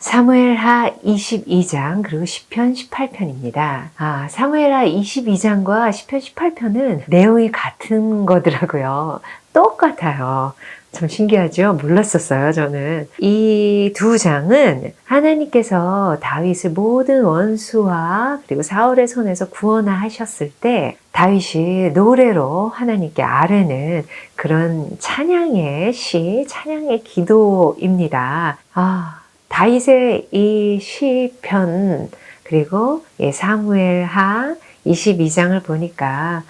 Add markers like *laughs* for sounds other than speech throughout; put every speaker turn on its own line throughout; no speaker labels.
사무엘하 22장 그리고 시편 18편입니다. 아, 사무엘하 22장과 시편 18편은 내용이 같은 거더라고요. 똑같아요. 참 신기하죠? 몰랐었어요, 저는. 이 두 장은 하나님께서 다윗을 모든 원수와 그리고 사울의 손에서 구원하셨을 때 다윗이 노래로 하나님께 아뢰는 그런 찬양의 시, 찬양의 기도입니다. 아, 다윗의 이 시편 그리고 이 사무엘하 22장을 보니까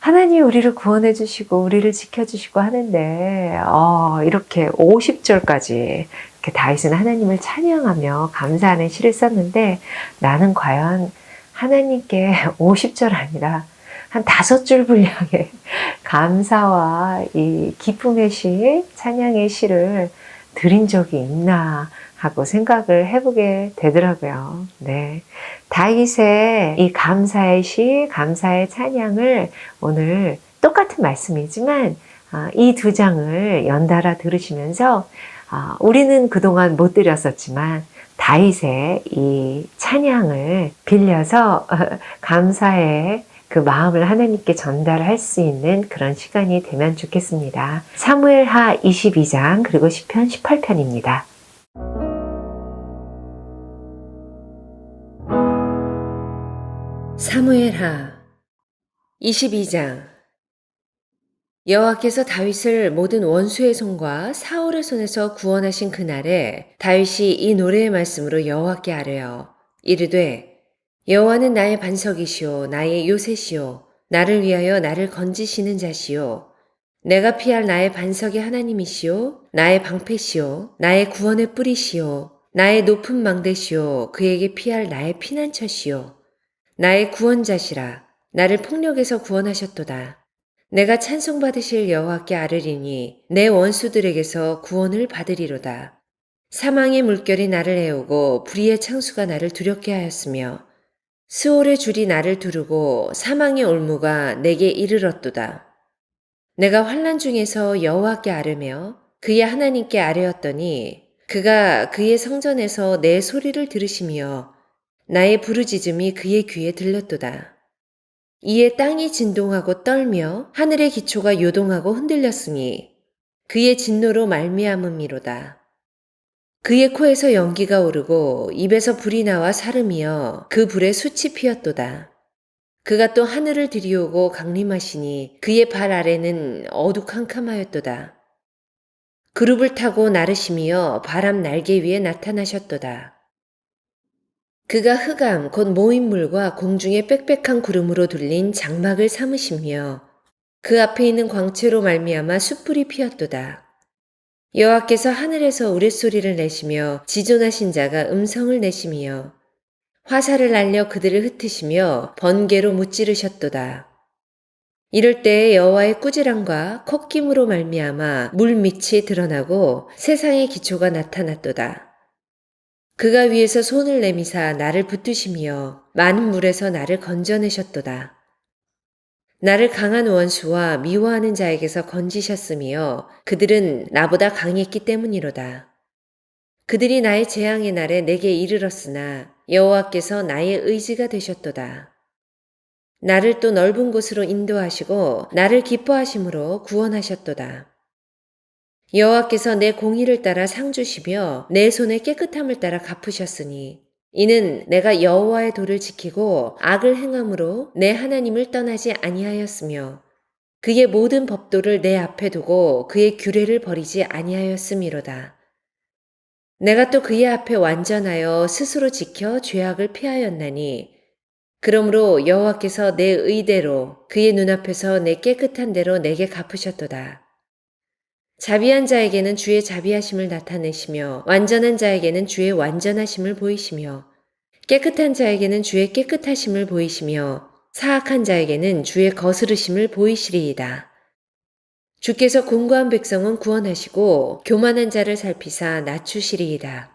하나님이 우리를 구원해 주시고 우리를 지켜 주시고 하는데 어, 이렇게 50절까지 이렇게 다윗은 하나님을 찬양하며 감사하는 시를 썼는데 나는 과연 하나님께 *laughs* 50절 아니라 한 다섯 줄 분량의 *laughs* 감사와 이 기쁨의 시, 찬양의 시를 드린 적이 있나 하고 생각을 해보게 되더라고요. 네. 다윗의 이 감사의 시, 감사의 찬양을 오늘 똑같은 말씀이지만 아, 이두 장을 연달아 들으시면서 아, 우리는 그동안 못 드렸었지만 다윗의 이 찬양을 빌려서 *laughs* 감사의 그 마음을 하나님께 전달할 수 있는 그런 시간이 되면 좋겠습니다. 사무엘하 22장 그리고 시편 18편입니다. 사무엘하 22장 여호와께서 다윗을 모든 원수의 손과 사울의 손에서 구원하신 그날에 다윗이 이 노래의 말씀으로 여호와께 아뢰어 이르되 여호와는 나의 반석이시오 나의 요새시오 나를 위하여 나를 건지시는 자시오 내가 피할 나의 반석의 하나님이시오 나의 방패시오 나의 구원의 뿌리시오 나의 높은 망대시오 그에게 피할 나의 피난처시오 나의 구원자시라 나를 폭력에서 구원하셨도다. 내가 찬송받으실 여호와께 아뢰리니 내 원수들에게서 구원을 받으리로다. 사망의 물결이 나를 해오고 불의의 창수가 나를 두렵게 하였으며 스올의 줄이 나를 두르고 사망의 올무가 내게 이르렀도다. 내가 환란 중에서 여호와께 아뢰며 그의 하나님께 아뢰었더니 그가 그의 성전에서 내 소리를 들으시며 나의 부르짖음이 그의 귀에 들렸도다. 이에 땅이 진동하고 떨며 하늘의 기초가 요동하고 흔들렸으니 그의 진노로 말미암음이로다. 그의 코에서 연기가 오르고 입에서 불이 나와 사름이여 그 불에 숯이 피었도다. 그가 또 하늘을 들이오고 강림하시니 그의 발 아래는 어두캄캄하였도다. 그룹을 타고 나르시며 바람 날개 위에 나타나셨도다. 그가 흑암 곧 모인물과 공중의 빽빽한 구름으로 둘린 장막을 삼으시며 그 앞에 있는 광채로 말미암아 숯불이 피었도다. 여호와께서 하늘에서 우레소리를 내시며 지존하신 자가 음성을 내시며 화살을 날려 그들을 흩으시며 번개로 무찌르셨도다. 이럴 때 여호와의 꾸지람과 콧김으로 말미암아 물 밑이 드러나고 세상의 기초가 나타났도다. 그가 위에서 손을 내미사 나를 붙드시며 많은 물에서 나를 건져내셨도다. 나를 강한 원수와 미워하는 자에게서 건지셨으며 그들은 나보다 강했기 때문이로다. 그들이 나의 재앙의 날에 내게 이르렀으나 여호와께서 나의 의지가 되셨도다. 나를 또 넓은 곳으로 인도하시고 나를 기뻐하심으로 구원하셨도다. 여호와께서 내 공의를 따라 상 주시며 내 손의 깨끗함을 따라 갚으셨으니 이는 내가 여호와의 도를 지키고 악을 행함으로 내 하나님을 떠나지 아니하였으며 그의 모든 법도를 내 앞에 두고 그의 규례를 버리지 아니하였음이로다. 내가 또 그의 앞에 완전하여 스스로 지켜 죄악을 피하였나니 그러므로 여호와께서 내 의대로 그의 눈앞에서 내 깨끗한 대로 내게 갚으셨도다. 자비한 자에게는 주의 자비하심을 나타내시며 완전한 자에게는 주의 완전하심을 보이시며 깨끗한 자에게는 주의 깨끗하심을 보이시며 사악한 자에게는 주의 거스르심을 보이시리이다. 주께서 공고한 백성은 구원하시고 교만한 자를 살피사 낮추시리이다.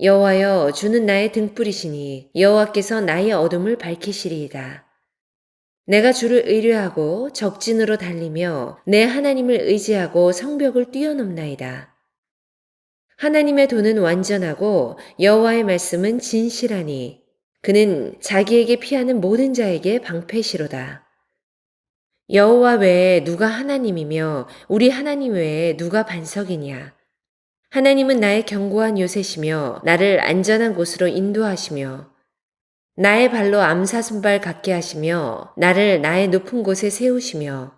여호와여 주는 나의 등불이시니 여호와께서 나의 어둠을 밝히시리이다. 내가 주를 의뢰하고 적진으로 달리며 내 하나님을 의지하고 성벽을 뛰어넘나이다. 하나님의 도는 완전하고 여호와의 말씀은 진실하니 그는 자기에게 피하는 모든 자에게 방패시로다. 여호와 외에 누가 하나님이며 우리 하나님 외에 누가 반석이냐? 하나님은 나의 견고한 요새시며 나를 안전한 곳으로 인도하시며 나의 발로 암사순발 갖게 하시며 나를 나의 높은 곳에 세우시며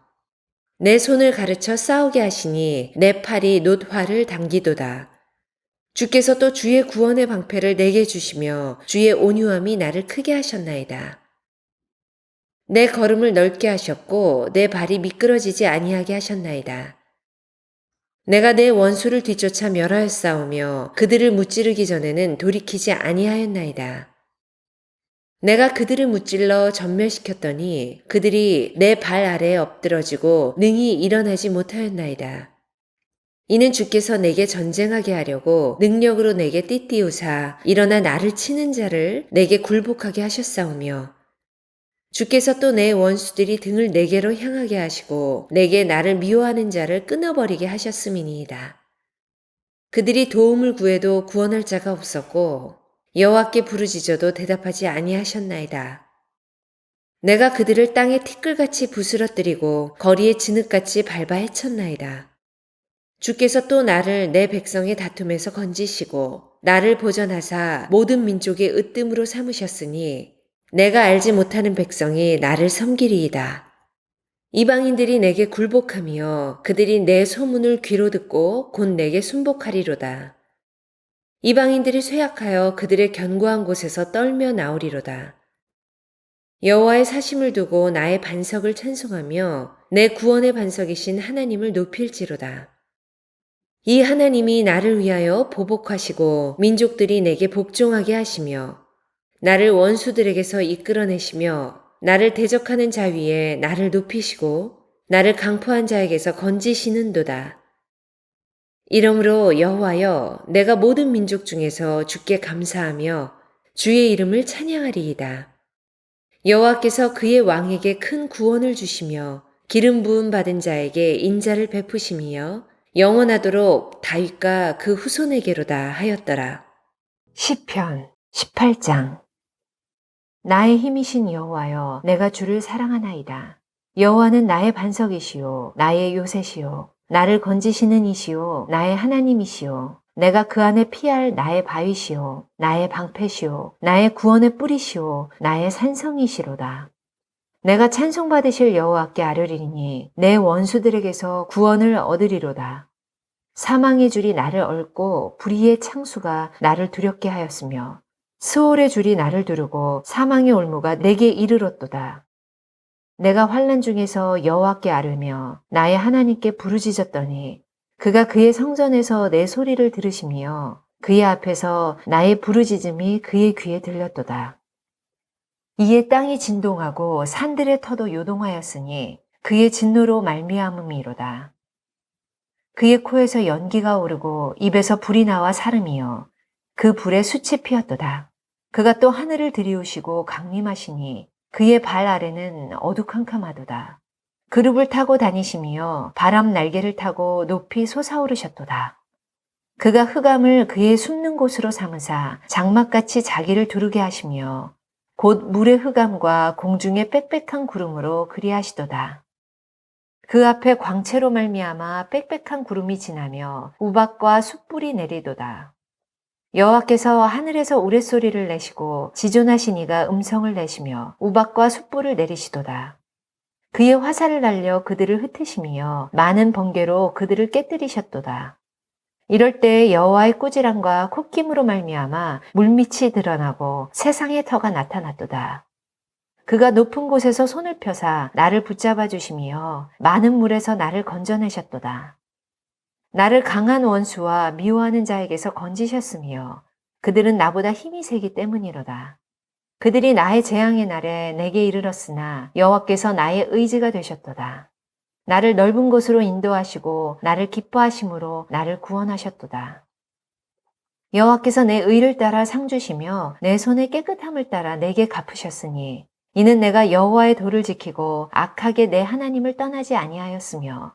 내 손을 가르쳐 싸우게 하시니 내 팔이 놋화를 당기도다. 주께서 또 주의 구원의 방패를 내게 주시며 주의 온유함이 나를 크게 하셨나이다. 내 걸음을 넓게 하셨고 내 발이 미끄러지지 아니하게 하셨나이다. 내가 내 원수를 뒤쫓아 멸하였사오며 그들을 무찌르기 전에는 돌이키지 아니하였나이다. 내가 그들을 무찔러 전멸시켰더니 그들이 내 발 아래에 엎드러지고 능히 일어나지 못하였나이다. 이는 주께서 내게 전쟁하게 하려고 능력으로 내게 띠띠우사 일어나 나를 치는 자를 내게 굴복하게 하셨사오며 주께서 또 내 원수들이 등을 내게로 향하게 하시고 내게 나를 미워하는 자를 끊어버리게 하셨음이니이다. 그들이 도움을 구해도 구원할 자가 없었고 여호와께 부르짖어도 대답하지 아니하셨나이다. 내가 그들을 땅에 티끌같이 부스러뜨리고 거리에 진흙같이 밟아 헤쳤나이다. 주께서 또 나를 내 백성의 다툼에서 건지시고 나를 보전하사 모든 민족의 으뜸으로 삼으셨으니 내가 알지 못하는 백성이 나를 섬기리이다. 이방인들이 내게 굴복하며 그들이 내 소문을 귀로 듣고 곧 내게 순복하리로다. 이방인들이 쇠약하여 그들의 견고한 곳에서 떨며 나오리로다. 여호와의 사심을 두고 나의 반석을 찬송하며 내 구원의 반석이신 하나님을 높일지로다. 이 하나님이 나를 위하여 보복하시고 민족들이 내게 복종하게 하시며 나를 원수들에게서 이끌어내시며 나를 대적하는 자 위에 나를 높이시고 나를 강포한 자에게서 건지시는도다. 이러므로 여호와여 내가 모든 민족 중에서 주께 감사하며 주의 이름을 찬양하리이다. 여호와께서 그의 왕에게 큰 구원을 주시며 기름 부음 받은 자에게 인자를 베푸심이여 영원하도록 다윗과 그 후손에게로다 하였더라.
시편 18장 나의 힘이신 여호와여 내가 주를 사랑하나이다. 여호와는 나의 반석이시요 나의 요새시요 나를 건지시는 이시요 나의 하나님이시요 내가 그 안에 피할 나의 바위시요 나의 방패시요 나의 구원의 뿌리시요 나의 산성이시로다. 내가 찬송받으실 여호와께 아뢰리니 내 원수들에게서 구원을 얻으리로다. 사망의 줄이 나를 얽고 불의의 창수가 나를 두렵게 하였으며 스올의 줄이 나를 두르고 사망의 올무가 내게 이르렀도다. 내가 환란 중에서 여호와께 아뢰며 나의 하나님께 부르짖었더니 그가 그의 성전에서 내 소리를 들으시며 그의 앞에서 나의 부르짖음이 그의 귀에 들렸도다. 이에 땅이 진동하고 산들의 터도 요동하였으니 그의 진노로 말미암음이로다. 그의 코에서 연기가 오르고 입에서 불이 나와 사름이요 그 불에 숯이 피었도다. 그가 또 하늘을 들이우시고 강림하시니 그의 발 아래는 어두캄캄하도다. 그룹을 타고 다니시며 바람 날개를 타고 높이 솟아오르셨도다. 그가 흑암을 그의 숨는 곳으로 삼으사 장막같이 자기를 두르게 하시며 곧 물의 흑암과 공중의 빽빽한 구름으로 그리하시도다. 그 앞에 광채로 말미암아 빽빽한 구름이 지나며 우박과 숯불이 내리도다. 여호와께서 하늘에서 우레소리를 내시고 지존하신 이가 음성을 내시며 우박과 숯불을 내리시도다. 그의 화살을 날려 그들을 흩으시며 많은 번개로 그들을 깨뜨리셨도다. 이럴 때 여호와의 꾸지람과 콧김으로 말미암아 물밑이 드러나고 세상의 터가 나타났도다. 그가 높은 곳에서 손을 펴사 나를 붙잡아 주시며 많은 물에서 나를 건져내셨도다. 나를 강한 원수와 미워하는 자에게서 건지셨으며 그들은 나보다 힘이 세기 때문이로다. 그들이 나의 재앙의 날에 내게 이르렀으나 여호와께서 나의 의지가 되셨도다. 나를 넓은 곳으로 인도하시고 나를 기뻐하심으로 나를 구원하셨도다. 여호와께서 내 의를 따라 상 주시며 내 손의 깨끗함을 따라 내게 갚으셨으니 이는 내가 여호와의 도를 지키고 악하게 내 하나님을 떠나지 아니하였으며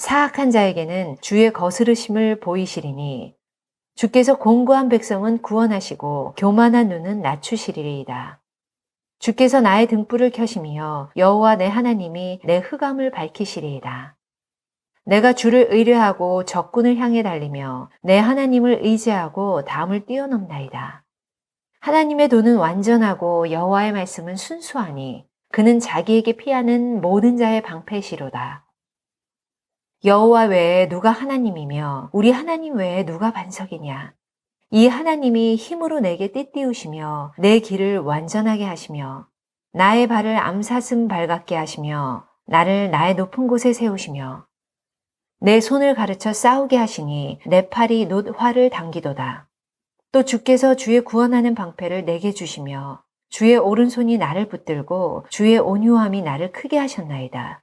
사악한 자에게는 주의 거스르심을 보이시리니 주께서 공고한 백성은 구원하시고 교만한 눈은 낮추시리이다. 주께서 나의 등불을 켜시며 여호와 내 하나님이 내 흑암을 밝히시리이다. 내가 주를 의뢰하고 적군을 향해 달리며 내 하나님을 의지하고 담을 뛰어넘나이다. 하나님의 도는 완전하고 여호와의 말씀은 순수하니 그는 자기에게 피하는 모든 자의 방패시로다. 여호와 외에 누가 하나님이며 우리 하나님 외에 누가 반석이냐? 이 하나님이 힘으로 내게 띠띠우시며 내 길을 완전하게 하시며 나의 발을 암사슴 발 같게 하시며 나를 나의 높은 곳에 세우시며 내 손을 가르쳐 싸우게 하시니 내 팔이 놋 활을 당기도다. 또 주께서 주의 구원하는 방패를 내게 주시며 주의 오른손이 나를 붙들고 주의 온유함이 나를 크게 하셨나이다.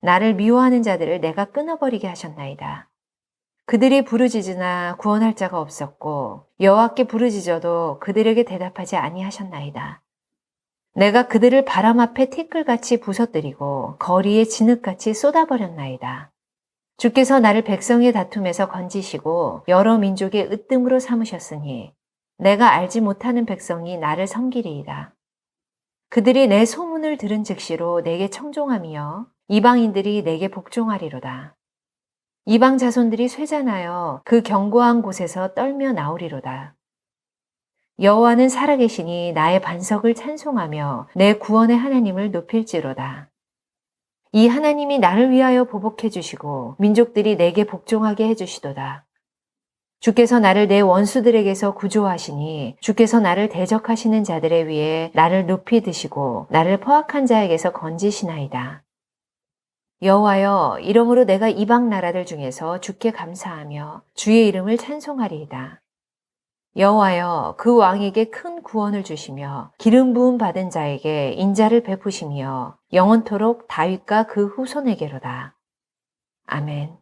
나를 미워하는 자들을 내가 끊어버리게 하셨나이다. 그들이 부르짖으나 구원할 자가 없었고 여호와께 부르짖어도 그들에게 대답하지 아니하셨나이다. 내가 그들을 바람 앞에 티끌같이 부서뜨리고 거리에 진흙같이 쏟아버렸나이다. 주께서 나를 백성의 다툼에서 건지시고 여러 민족의 으뜸으로 삼으셨으니 내가 알지 못하는 백성이 나를 섬기리이다. 그들이 내 소문을 들은 즉시로 내게 청종하며 이방인들이 내게 복종하리로다. 이방 자손들이 쇠잔하여 그 견고한 곳에서 떨며 나오리로다. 여호와는 살아계시니 나의 반석을 찬송하며 내 구원의 하나님을 높일지로다. 이 하나님이 나를 위하여 보복해 주시고 민족들이 내게 복종하게 해 주시도다. 주께서 나를 내 원수들에게서 구조하시니 주께서 나를 대적하시는 자들에 위해 나를 높이 드시고 나를 포악한 자에게서 건지시나이다. 여호와여 이러므로 내가 이방 나라들 중에서 주께 감사하며 주의 이름을 찬송하리이다. 여호와여 그 왕에게 큰 구원을 주시며 기름 부음 받은 자에게 인자를 베푸시며 영원토록 다윗과 그 후손에게로다. 아멘.